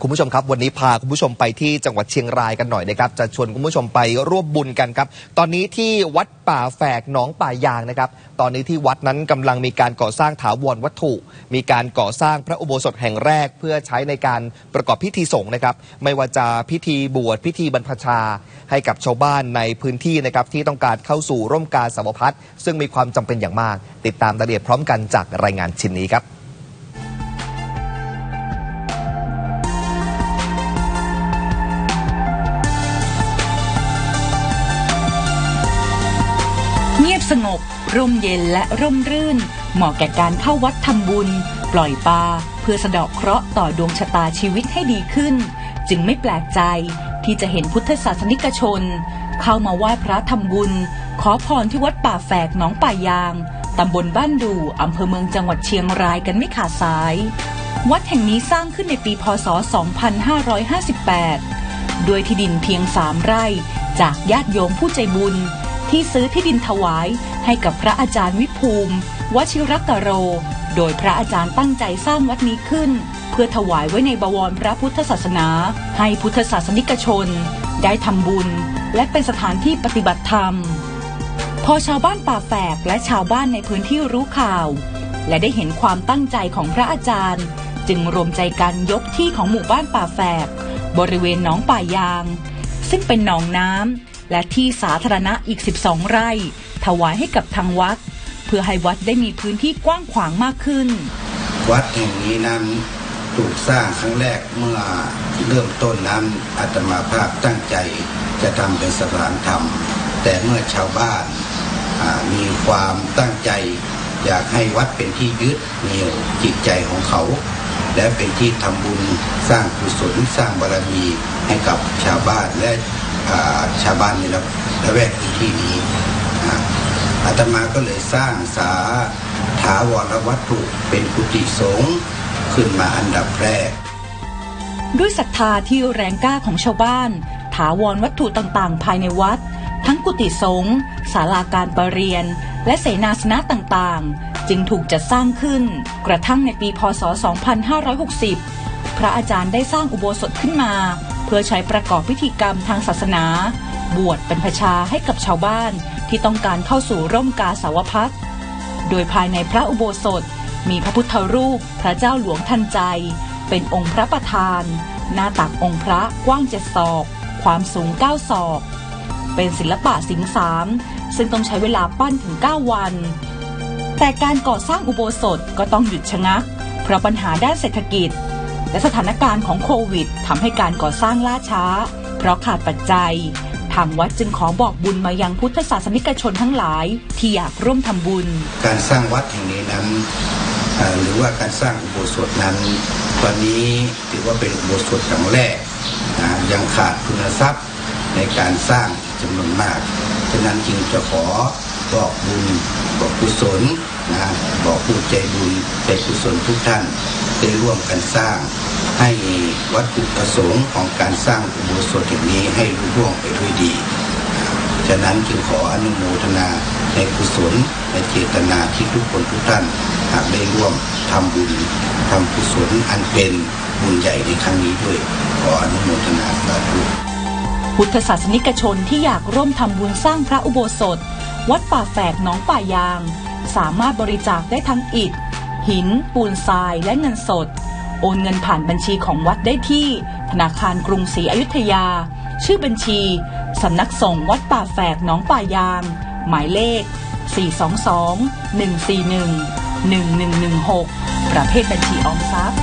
คุณผู้ชมครับ วันนี้พาคุณผู้ชมไปที่จังหวัดเชียงรายกันหน่อยนะครับ จะชวนคุณผู้ชมไปร่วมบุญกันครับ ตอนนี้ที่วัดป่าแฝกหนองป่ายางนะครับ ตอนนี้ที่วัดนั้นกำลังมีการก่อสร้างถาวรวัตถุ มีการก่อสร้างพระอุโบสถแห่งแรก เพื่อใช้ในการประกอบพิธีสงฆ์นะครับ ไม่ว่าจะพิธีบวชพิธีบรรพชา ให้กับชาวบ้านในพื้นที่นะครับที่ต้องการเข้าสู่ร่มกาสาวพัฒซึ่งมีความจำเป็นอย่างมาก ติดตามรายละเอียดพร้อมกันจากรายงานชิ้นนี้ครับ สงบ ร่มเย็นและร่มรื่น เหมาะแก่การเข้าวัดทำบุญ ปล่อยปลาเพื่อสะเดาะเคราะห์ต่อดวงชะตาชีวิตให้ดีขึ้น จึงไม่แปลกใจที่จะเห็นพุทธศาสนิกชน เข้ามาไหว้พระทำบุญ ขอพรที่วัดป่าแฝกหนองป่ายางตำบลบ้านดูอำเภอเมืองจังหวัดเชียงรายกันไม่ขาดสาย วัดแห่งนี้สร้างขึ้นในปีพศ 2558 ด้วยที่ดินเพียงสามไร่ จากญาติโยมผู้ใจบุญ ที่ซื้อที่ดินถวายให้กับพระอาจารย์วิภูมิ วชิรกโร โดยพระอาจารย์ตั้งใจสร้างวัดนี้ขึ้น เพื่อถวายไว้ในบวรพระพุทธศาสนา ให้พุทธศาสนิกชน ได้ทำบุญ และเป็นสถานที่ปฏิบัติธรรม พอชาวบ้านป่าแฝกและชาวบ้านในพื้นที่รู้ข่าว และได้เห็นความตั้งใจของพระอาจารย์ จึงรวมใจกันยกที่ของหมู่บ้านป่าแฝกบริเวณหนองป่ายาง ซึ่งเป็นหนองน้ำ และที่สาธารณะอีก 12 ไร่ ถวายให้กับทางวัด เพื่อให้วัดได้มีพื้นที่กว้างขวางมากขึ้น วัดแห่งนี้นั้นถูกสร้างครั้งแรกเมื่อเริ่มต้นนั้นอาตมาภาพตั้งใจจะทำเป็นสถานธรรม แต่เมื่อชาวบ้านมีความตั้งใจ อยากให้วัดเป็นที่ยึดเหนี่ยวจิตใจของเขา และเป็นที่ทำบุญสร้างกุศลสร้างบารมีให้กับชาวบ้านและ ชาวบ้านในละละแวกพื้นที่นี้อาอาตมาก็เลยสร้างสาถาวรวัตถุเป็นกุฏิสงฆ์ขึ้นมาอันดับแรก ด้วยศรัทธาที่แรงกล้าของชาวบ้าน ถาวรวัตถุต่างๆ ภายในวัด ทั้งกุฏิสงฆ์ศาลาการประเรียน และเสนาสนะต่างๆ จึงถูกจัดสร้างขึ้น กระทั่งในปีพศ 2560 พระอาจารย์ได้สร้างอุโบสถขึ้นมา เพื่อใช้ประกอบพิธีกรรมทางศาสนา บวชเป็นพระชาให้กับชาวบ้านที่ต้องการเข้าสู่ร่มกาสาวพัฒโดยภายในพระอุโบสถ มีพระพุทธรูปพระเจ้าหลวงทันใจ เป็นองค์พระประธาน หน้าตักองค์พระกว้างเจ็ดศอก ความสูงเก้าศอก เป็นศิลปะสิงสามซึ่งต้องใช้เวลาปั้นถึง 9 วัน แต่การก่อสร้างอุโบสถก็ต้องหยุดชะงัก เพราะปัญหาด้านเศรษฐกิจ และสถานการณ์ของโควิดทำให้การก่อสร้างล่าช้า เพราะขาดปัจจัย ทางวัดจึงขอบอกบุญมายังพุทธศาสนิกชนทั้งหลาย ที่อยากร่วมทำบุญ การสร้างวัดแห่งนี้นั้นหรือว่าการสร้างอุโบสถนั้น ตอนนี้ถือว่าเป็นอุโบสถครั้งแรกนะยังขาดคุณทรัพย์ในการสร้างจำนวนมากฉะนั้นจึงจะขอบอกบุญบอกกุศลนะบอกผู้ใจบุญใจกุศลทุกท่าน ได้ร่วมกันสร้าง ให้วัตถุประสงค์ของการสร้างอุโบสถแห่งนี้ให้รุ่งร่วงไปด้วยดี ฉะนั้นจึงขออนุโมทนาในกุศลในเจตนาที่ทุกคนทุกท่านหากได้ร่วมทำบุญทำกุศลอันเป็นบุญใหญ่ในครั้งนี้ด้วย ขออนุโมทนาสาธุพุทธศาสนิกชนที่อยากร่วมทำบุญสร้างพระอุโบสถ วัดป่าแฝกหนองป่ายาง สามารถบริจาคได้ทั้งอิฐ หิน ปูนทราย และเงินสด โอนเงินผ่านบัญชีของวัดได้ที่ ธนาคารกรุงศรีอยุธยา ชื่อบัญชีสำนักสงฆ์วัดป่าแฝกหนองป่ายาง หมายเลข 422 141 1116 ประเภทบัญชีออมทรัพย์